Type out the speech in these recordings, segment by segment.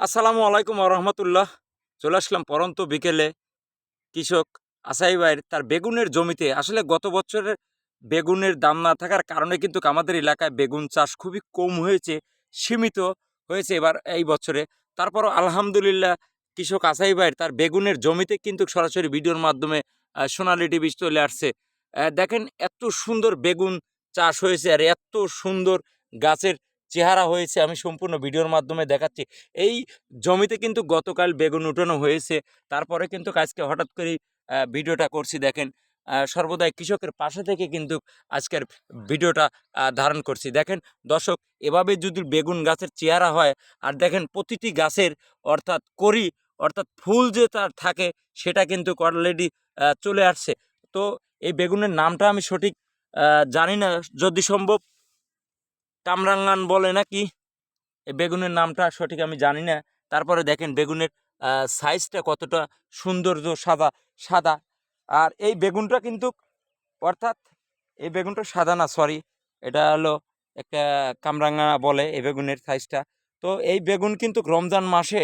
আসসালামু আলাইকুম রহমতুল্লাহ। চলে আসলাম পরন্ত বিকেলে। কৃষক আসাই ভাইয়ের তার বেগুনের জমিতে। আসলে গত বছরের বেগুনের দাম না থাকার কারণে কিন্তু আমাদের এলাকায় বেগুন চাষ খুবই কম হয়েছে, সীমিত হয়েছে এবার এই বছরে। তারপরও আলহামদুলিল্লাহ কৃষক আসাই ভাইয়ের তার বেগুনের জমিতে কিন্তু সরাসরি ভিডিওর মাধ্যমে সোনালী টিভি চলে আসছে। দেখেন এত সুন্দর বেগুন চাষ হয়েছে আর এত সুন্দর গাছের চেহারা হয়েছে, আমি সম্পূর্ণ ভিডিওর মাধ্যমে দেখাচ্ছি। এই জমিতে কিন্তু গতকাল বেগুন উঠানো হয়েছে, তারপরে কিন্তু আজকে হঠাৎ করে ভিডিওটা করছি, দেখেন। সর্বদাই কৃষকের পাশে থেকে কিন্তু আজকের ভিডিওটা ধারণ করছি। দেখেন, দর্শক, এভাবে যদি বেগুন গাছের চেহারা হয়, আর দেখেন প্রতিটি গাছের অর্থাৎ করি, অর্থাৎ ফুল যে তার থাকে, সেটা কিন্তু অলরেডি চলে আসছে। তো এই বেগুনের নামটা আমি সঠিক জানি না, যদি সম্ভব কামরাঙ্গান বলে নাকি? এই বেগুনের নামটা সঠিক আমি জানি না। তারপরে দেখেন বেগুনের সাইজটা কতটা সৌন্দর্য সাদা সাদা। আর এই বেগুনটা কিন্তু, অর্থাৎ এই বেগুনটা সাদা না সরি এটা হলো একটা কামরাঙ্গা বলে এই বেগুনের সাইজটা তো এই বেগুন কিন্তু রমজান মাসে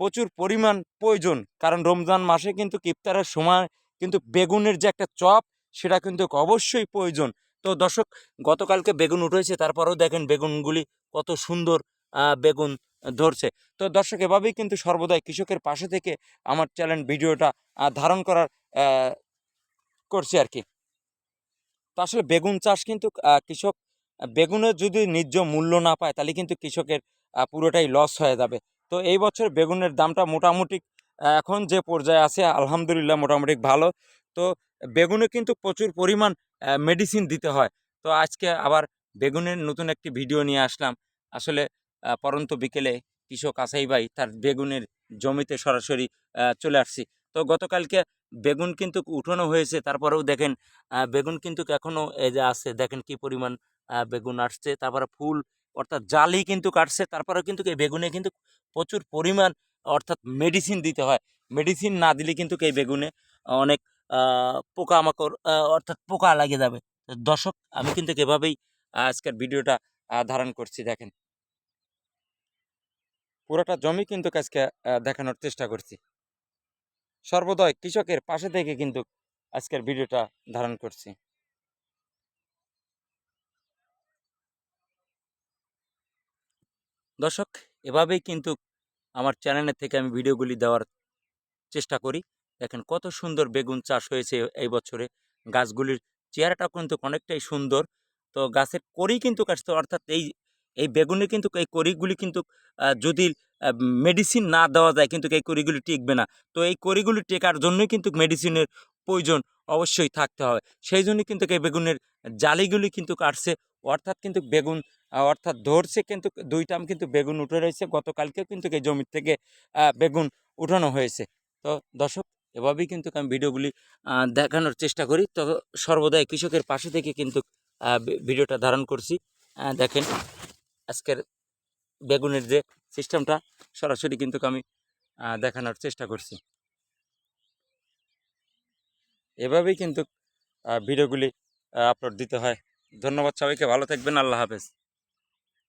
প্রচুর পরিমাণ প্রয়োজন। কারণ রমজান মাসে কিন্তু ইফতারের সময় কিন্তু বেগুনের যে একটা চপ, সেটা কিন্তু অবশ্যই প্রয়োজন। তো দর্শক, গতকালকে বেগুন উঠেছে, তারপরেও দেখেন বেগুনগুলি কত সুন্দর বেগুন ধরছে। তো দর্শক, এভাবেই কিন্তু সর্বদাই কৃষকের পাশে থেকে আমার চ্যানেল ভিডিওটা ধারণ করার করছে আর কি তো আসলে বেগুন চাষ কিন্তু কৃষক, বেগুনের যদি ন্যায্য মূল্য না পায়, তাহলে কিন্তু কৃষকের পুরোটাই লস হয়ে যাবে। তো এই বছর বেগুনের দামটা মোটামুটি, এখন যে পর্যায়ে আছে, আলহামদুলিল্লাহ মোটামুটি ভালো। তো বেগুনে কিন্তু প্রচুর পরিমাণ মেডিসিন দিতে হয়। তো আজকে আবার বেগুনের নতুন একটি ভিডিও নিয়ে আসলাম। আসলে পরন্ত বিকেলে কৃষক আসাই ভাই তার বেগুনের জমিতে সরাসরি চলে আসছি। তো গতকালকে বেগুন কিন্তু উঠানো হয়েছে, তারপরেও দেখেন বেগুন কিন্তু এখনও এই যে আছে, দেখেন কি পরিমাণ বেগুন আসছে, তারপরে ফুল, অর্থাৎ জালি কিন্তু কাটছে, তারপরেও কিন্তু এই বেগুনে কিন্তু প্রচুর পরিমাণ, অর্থাৎ মেডিসিন দিতে হয়। মেডিসিন না দিলে কিন্তু এই বেগুনে অনেক পোকামাকড় অর্থাৎ পোকা লাগে যাবে। দর্শক, আমি কিন্তু এভাবেই আজকের ভিডিওটা ধারণ করছি, দেখেন। পুরোটা জমি কিন্তু আজকে দেখানোর চেষ্টা করছি। সর্বদয় কৃষকের পাশে থেকে কিন্তু আজকের ভিডিওটা ধারণ করছি। দর্শক, এভাবেই কিন্তু আমার চ্যানেলের থেকে আমি ভিডিওগুলি দেওয়ার চেষ্টা করি। দেখেন কত সুন্দর বেগুন চাষ হয়েছে এই বছরে। গাছগুলির চেহারাটা কিন্তু অনেকটাই সুন্দর। তো গাছের করি কিন্তু কাটছে অর্থাৎ এই এই বেগুনে কিন্তু এই করিগুলি কিন্তু যদি মেডিসিন না দেওয়া যায় কিন্তু এই করিগুলি টিকবে না। তো এই করিগুলি টেকার জন্যই কিন্তু মেডিসিনের প্রয়োজন অবশ্যই থাকতে হবে। সেই জন্য কিন্তু এই বেগুনের জালিগুলি কিন্তু কাটছে। অর্থাৎ কিন্তু বেগুন অর্থাৎ ধরছে কিন্তু দুইটাম কিন্তু বেগুন উঠে রয়েছে। গতকালকেও কিন্তু এই জমির থেকে বেগুন উঠানো হয়েছে। তো দর্শক এভাবেই কিন্তু আমি ভিডিওগুলি দেখানোর চেষ্টা করি। তো সর্বদাই কৃষকের পাশে থেকে কিন্তু ভিডিওটা ধারণ করছি। দেখেন, আজকের বেগুনের যে সিস্টেমটা, সরাসরি কিন্তু আমি দেখানোর চেষ্টা করছি। এভাবেই কিন্তু ভিডিওগুলি আপলোড দিতে হয়। ধন্যবাদ সবাইকে, ভালো থাকবেন, আল্লাহ হাফেজ।